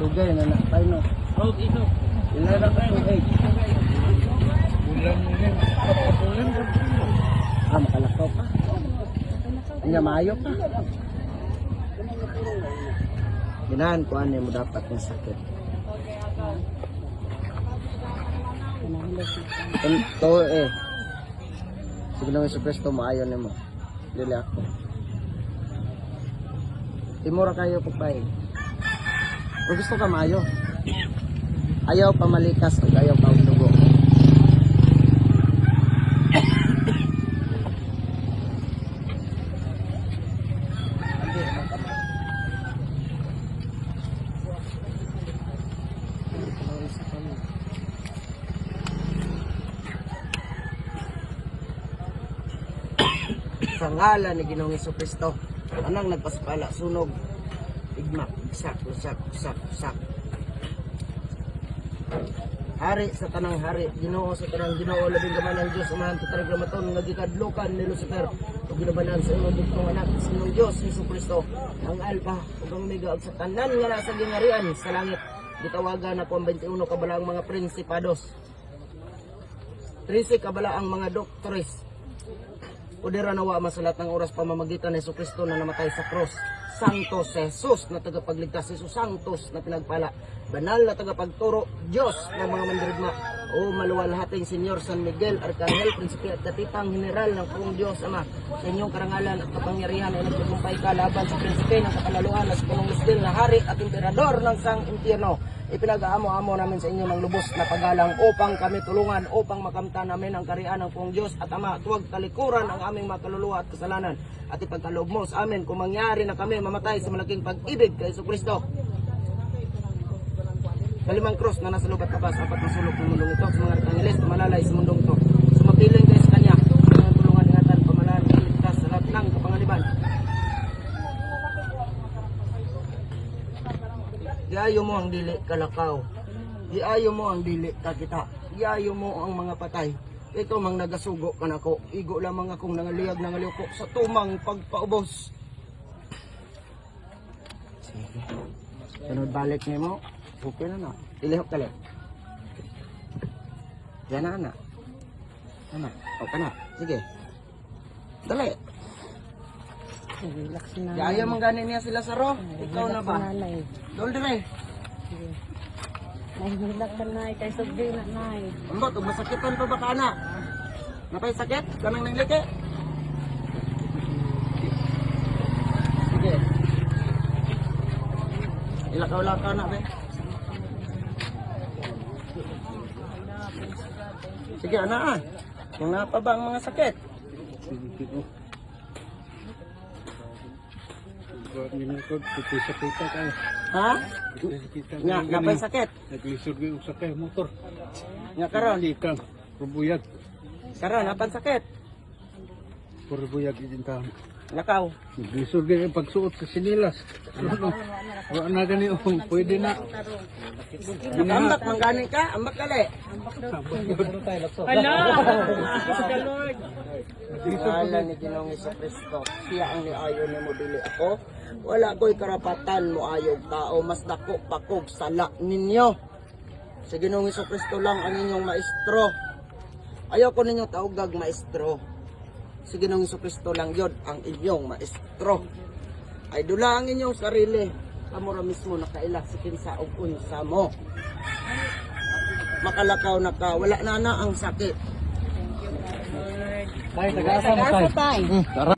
Dugay na na tayo no. Oh, ito. Ilan na mo yan. Bulan mo. Ah, makalakaw pa. Nga maayo pa. Ginahan ko ano mo dapat ng sakit. Ito eh. Sige naman sa presto maayo ni mo. Dili ako. Timura kayo pagpay. Kung gusto ka maayo. Ayaw pa malikas o ayaw pa dugo. sa ni Ginoong Kristo anang nagpasapala sunog igma sak sak sak sak Hari sa tanang hari, Ginoo sa tanang Ginoo labing gamay ng Dios umahan sa tarigamaton nga gikadlukan ni Lucifer ug ginabanan sa imong bugtong anak sa imong Dios Hesus Kristo. Ang alpha ug ang omega ug sa tanan nga nasa gingarian sa langit. Gitawagan ako ang 21 kabalaang mga prinsipados. 13 kabala ang mga doktores Pudera nawa masalat ng oras pamamagitan ni Yesu Kristo na namatay sa cross. Santos Jesus na tagapagligtas, Jesus Santos na pinagpala, banal na tagapagturo, Diyos ng mga mandirigma, o maluwalhating Senyor San Miguel, Arcangel, Prinsipe at Katipang General ng Pong Diyos Ama, sa inyong karangalan at kapangyarihan ay nagpupumpay ka laban sa Prinsipe ng kapalaluan na sa punong Lisdil na hari at emperador ng sang impyerno. Ipinag-aamo-amo namin sa inyo ng lubos na pagalang upang kami tulungan, upang makamtan namin ang kariyan ng Pong Diyos at Ama, tuwag talikuran ang aming mga kaluluwa at kasalanan at ipagkaloob mo sa amin kung mangyari na kami mamatay sa malaking pag-ibig kay Yesu Kristo. Kalimang cross na nasa lubat kabas, apat na sulok ng mundong ito, sa mga arkangeles, malalay sa mundong ito. Sumapiling kayo sa Kanya, ang tulungan ingatan, pamalaan, kaligtas sa lahat ng kapangaliban. Iayo mo ang dili kalakaw. Iayo mo ang dili kakita. Iayo mo ang mga patay. Ito mang nagasugo ka nako. Igo lamang akong nangaliyag nangaliko sa tumang pagpaubos. Sige. Sunod balik ni mo. Okay na na. Ilihok ka lang. Yan na anak. Anak. O na. Sige. Dali. Relax na. Iayo mong ganin niya sila sa ro. Ikaw na ba? Nanay. Dol dire. Relax ka na. Kay subdi na, nay. Ambot, ug masakitan pa ba ka anak? Napay sakit? Kanang nangliki? Sige. Ilakaw-lakaw na, be. Sige, anak ah. Kung nga pa ba ang mga sakit? Minukod, pipisa kita kayo. Ha? Nga, napay sakit? Naglisod ko yung sakay motor. Nga karon, ka. Rubuyag. karon, napan sakit? Rubuyag din ka. Lakaw. Ko yung pagsuot sa sinilas. Ano? Wala na gani oh, pwede na. Ambak, mangganin ka? Ambak kali. Hala! Ngalan ni Ginoong Iso Kristo, siya ang niayo ni mo dili ako. Wala ko'y karapatan mo ayog tao, mas dako pakog sala ninyo. Sa Ginoong Iso Kristo lang ang inyong maestro. Ayaw ko ninyo taugag maestro. Si Ginoong Kristo lang yun ang inyong maestro. Ay dula ang inyong sarili. Amo ra mismo nakaila sa kinsa og unsa mo. Makalakaw na ka, wala na na ang sakit. Tay, tagasa mo tay. Tay. Tara.